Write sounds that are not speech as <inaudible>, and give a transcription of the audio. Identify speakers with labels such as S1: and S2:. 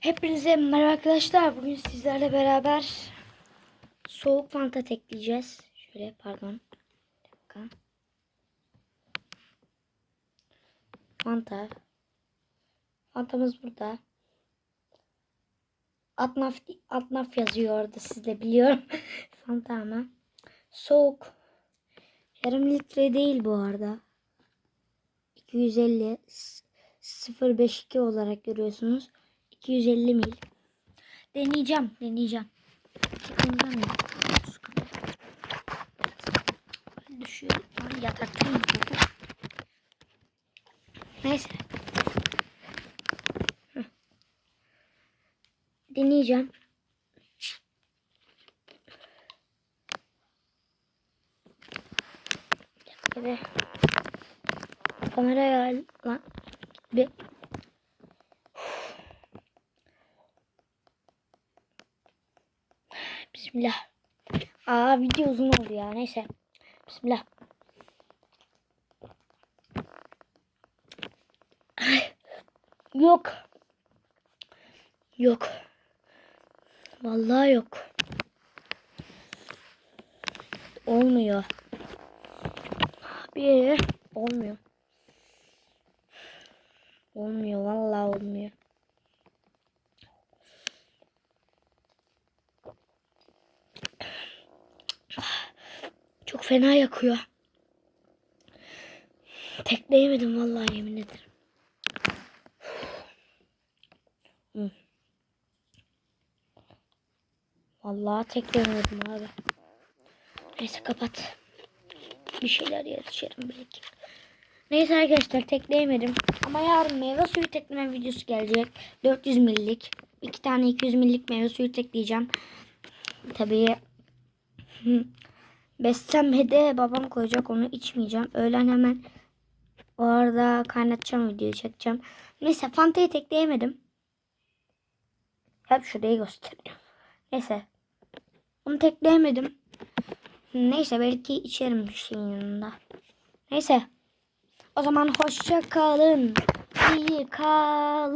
S1: Hepinize merhaba arkadaşlar. Bugün sizlerle beraber soğuk fanta tekleyeceğiz. Şöyle pardon. Bir dakika. Fanta. Fantamız burada. Atnaf, Atnaf yazıyor orada siz de biliyorum. <laughs> Fanta ama. Soğuk. Yarım litre değil bu arada. 250 052 olarak görüyorsunuz. 250 mil. Deneyeceğim, deneyeceğim. Ondan mı? Düşüyor. Yataktayım. Neyse. Deneyeceğim. Bir de kameraya lan bir Bismillah. Aa video uzun oldu ya. Neyse. Bismillah. Ay. Yok. Yok. Vallahi yok. Olmuyor. Bir olmuyor. Olmuyor. Vallahi olmuyor. Fena yakıyor. Tekleyemedim vallahi yemin ederim. Hı. Vallahi tekleyemedim abi. Neyse kapat. Bir şeyler içerim belki. Neyse arkadaşlar tekleyemedim. Ama yarın meyve suyu tekleme videosu gelecek. 400 millik. iki tane 200 millik meyve suyu tekleyeceğim. Tabii Beslenmede babam koyacak onu içmeyeceğim. Öğlen hemen o arada kaynatacağım videoyu çekeceğim. Neyse Fanta'yı tekleyemedim. Hep şurayı gösteriyorum. Neyse. Onu tekleyemedim. Neyse belki içerim bir şeyin yanında. Neyse. O zaman hoşça kalın. İyi kalın.